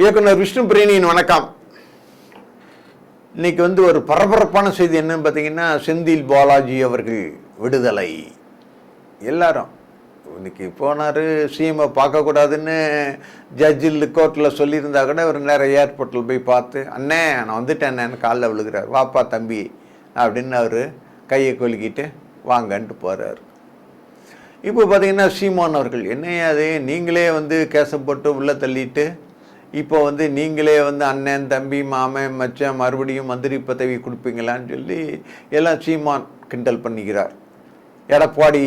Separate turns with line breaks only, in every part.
இயக்குனர் விஷ்ணு பிரேணியின் வணக்கம். இன்னைக்கு வந்து ஒரு பரபரப்பான செய்தி என்னன்னு பார்த்தீங்கன்னா செந்தில் பாலாஜி அவர்கள் விடுதலை. எல்லாரும் இன்னைக்கு போனார் சிஎம்ஐ பார்க்கக்கூடாதுன்னு ஜட்ஜில் கோர்ட்டில் சொல்லியிருந்தா கூட ஒரு நேரம் ஏர்போர்ட்டில் போய் பார்த்து அண்ணே நான் வந்துட்டேன் அண்ணேன்னு காலில் விழுகிறார். வாப்பா தம்பி அப்படின்னு அவர் கையை கொலுக்கிட்டு வாங்கன்ட்டு போகிறார் இப்போ பார்த்தீங்கன்னா சீமான் அவர்கள் என்னையா நீங்களே வந்து கேசப்பட்டு போட்டு உள்ளே தள்ளிட்டு இப்போ வந்து நீங்களே வந்து அண்ணன் தம்பி மாமன் மச்சான் மறுபடியும் மந்திரி பதவி கொடுப்பீங்களான்னு சொல்லி எல்லாம் சீமான் கிண்டல் பண்ணிக்கிறார் எடப்பாடி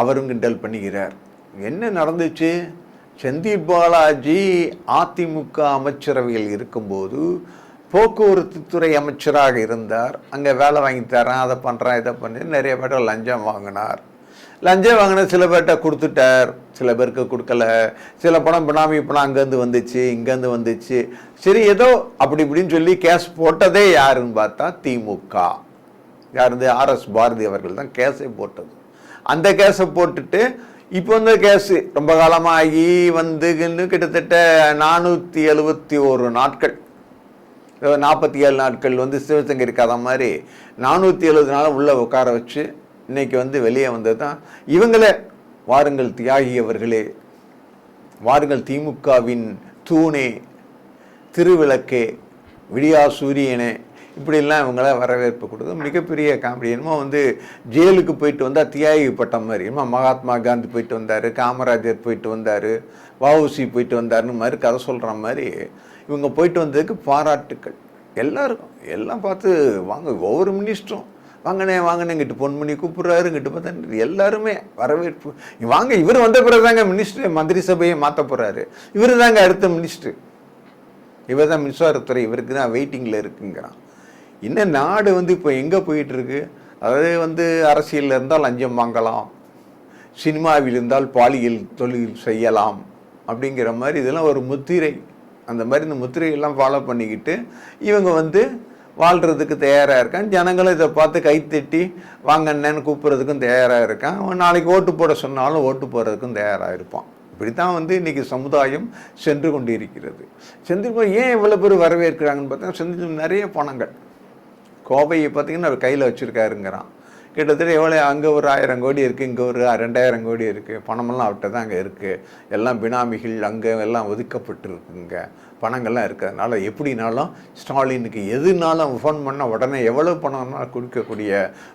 அவரும் கிண்டல் பண்ணிக்கிறார் என்ன நடந்துச்சு? செந்தில் பாலாஜி அதிமுக அமைச்சரவையில் இருக்கும்போது போக்குவரத்து துறை அமைச்சராக இருந்தார். அங்கே வேலை வாங்கி தரேன் அதை பண்ணுறேன் இதை பண்ணி நிறைய பேர் லஞ்சம் வாங்கினார். லஞ்சம் வாங்கின சில பேர்கிட்ட கொடுத்துட்டார். சில பேருக்கு கொடுக்கல. சில பணம் பினாமி பணம் அங்கேருந்து வந்துச்சு இங்கேருந்து வந்துச்சு. சரி ஏதோ அப்படி இப்படின்னு சொல்லி கேஸ் போட்டதே யாருன்னு பார்த்தா திமுக. யார் வந்து ஆர்எஸ் பாரதி அவர்கள் தான் கேஸை போட்டது. அந்த கேஸை போட்டுட்டு இப்போ வந்து கேஸு ரொம்ப காலமாக ஆகி வந்து கிட்டத்தட்ட நானூற்றி எழுபத்தி ஒரு நாட்கள். நாற்பத்தி ஏழு நாட்கள் வந்து சிவசங்கரி கதை மாதிரி நானூற்றி எழுபது நாள் உள்ளே உட்கார வச்சு இன்னைக்கு வந்து வெளியே வந்தது தான் இவங்களே வாருங்கள் தியாகியவர்களே. வாருங்கள் திமுகவின் தூணே திருவிளக்கே விடியா சூரியனே. இப்படிலாம் இவங்கள வரவேற்பு கொடுக்கும் மிகப்பெரிய காமெடி. என்னமோ வந்து ஜெயிலுக்கு போயிட்டு வந்தால் தியாகி பட்டம் மாதிரி. என்னமோ மகாத்மா காந்தி போயிட்டு வந்தார் காமராஜர் போயிட்டு வந்தார் வஉசி போயிட்டு வந்தாருன்னு மாதிரி கதை சொல்கிற மாதிரி இவங்க போயிட்டு வந்ததுக்கு பாராட்டுக்கள். எல்லாருக்கும் எல்லாம் பார்த்து வாங்க ஒவ்வொரு மினிஸ்டரும். வாங்கண்ணே வாங்கண்ணே இங்கிட்டு பண்ணி கூப்பிட்றாரு இங்கிட்டு பார்த்தா எல்லாருமே வரவேற்பு. வாங்க இவர் வந்த பிறகு தாங்க மினிஸ்டர் மந்திரி சபையை மாற்ற போகிறாரு இவர் தாங்க அடுத்த மினிஸ்டர் இவர் தான் மின்சாரத்துறை இவருக்கு தான் வெயிட்டிங்கில் இருக்குங்கிறான். இன்னும் நாடு வந்து இப்போ எங்கே போயிட்டுருக்கு? அதாவது வந்து அரசியலில் இருந்தால் லஞ்சம் வாங்கலாம். சினிமாவில் இருந்தால் பாலியல் தொழில் செய்யலாம். அப்படிங்கிற மாதிரி இதெல்லாம் ஒரு முத்திரை. அந்த மாதிரி இந்த முத்திரையெல்லாம் ஃபாலோ பண்ணிக்கிட்டு இவங்க வந்து வாழ்கிறதுக்கு தயாராக இருக்கான். ஜனங்களும் இதை பார்த்து கைத்தட்டி வாங்க அண்ணன்னு கூப்பிட்றதுக்கும் தயாராக இருக்கான். அவன் நாளைக்கு ஓட்டு போட சொன்னாலும் ஓட்டு போடுறதுக்கும் தயாராக இருப்பான். இப்படி தான் வந்து இன்றைக்கி சமுதாயம் சென்று கொண்டிருக்கிறது. செந்தில் போய் ஏன் இவ்வளோ பேர் வரவேற்கிறாங்கன்னு பார்த்தா செந்தில் நிறைய பணங்கள். கோவையை பார்த்தீங்கன்னா அவர் கையில் வச்சுருக்காருங்கிறான். கிட்டத்தட்ட எவ்வளோ அங்கே ஒரு ஆயிரம் கோடி இருக்குது இங்கே ஒரு ரெண்டாயிரம் கோடி இருக்குது பணமெல்லாம் அவர்கிட்ட தான் அங்கே இருக்குது எல்லாம் பினாமிகள் அங்கே எல்லாம் ஒதுக்கப்பட்டிருக்குங்க. பணங்கள்லாம் இருக்கிறதுனால எப்படினாலும் ஸ்டாலினுக்கு எதுனாலும் ஃபோன் பண்ணால் உடனே எவ்வளோ பணம்னாலும் கொடுக்கக்கூடிய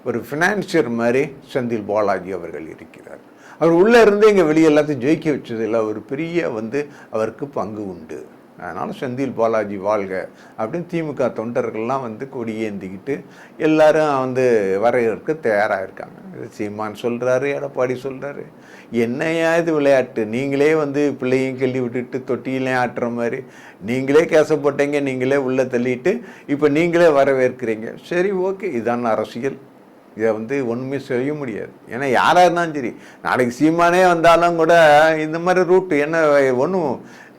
ஒரு ஃபினான்சியர் மாதிரி செந்தில் பாலாஜி அவர்கள் இருக்கிறார். அவர் உள்ளே இருந்து இங்கே வெளியே எல்லாத்தையும் ஜெயிக்க வச்சதில் ஒரு பெரிய வந்து அவருக்கு பங்கு உண்டு. அதனால் செந்தில் பாலாஜி வாழ்க அப்படின்னு திமுக தொண்டர்கள்லாம் வந்து கொடியேந்திக்கிட்டு எல்லாரும் வந்து வரையறதுக்கு தயாராக இருக்காங்க இது சீமான் சொல்கிறாரு எடப்பாடி சொல்கிறாரு என்னையா இது விளையாட்டு? நீங்களே வந்து பிள்ளையும் கிள்ளி விட்டுட்டு தொட்டியிலையும் ஆட்டுற மாதிரி. நீங்களே கேசப்பட்டீங்க நீங்களே உள்ளே தள்ளிட்டு இப்போ நீங்களே வரவேற்கிறீங்க. சரி ஓகே. இதான் அரசியல். இதை வந்து ஒன்றுமே செய்ய முடியாது. ஏன்னா யாராக இருந்தாலும் சரி நாளைக்கு சீமானே வந்தாலும் கூட இந்த மாதிரி ரூட்டு என்ன ஒன்றும்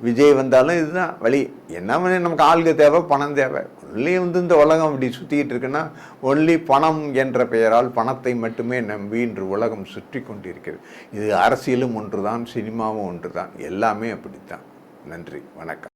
விஜய் வந்தாலும் இதுதான் வழி. என்ன பண்ணி நமக்கு ஆளுங்க தேவை பணம் தேவை. ஒன்லி வந்து இந்த உலகம் அப்படி சுற்றிக்கிட்டு இருக்குன்னா ஒன்லி பணம் என்ற பெயரால் பணத்தை மட்டுமே நம்பி இன்று உலகம் சுற்றி கொண்டிருக்கிறது. இது அரசியலும் ஒன்று தான் சினிமாவும் ஒன்று தான் எல்லாமே அப்படித்தான். நன்றி வணக்கம்.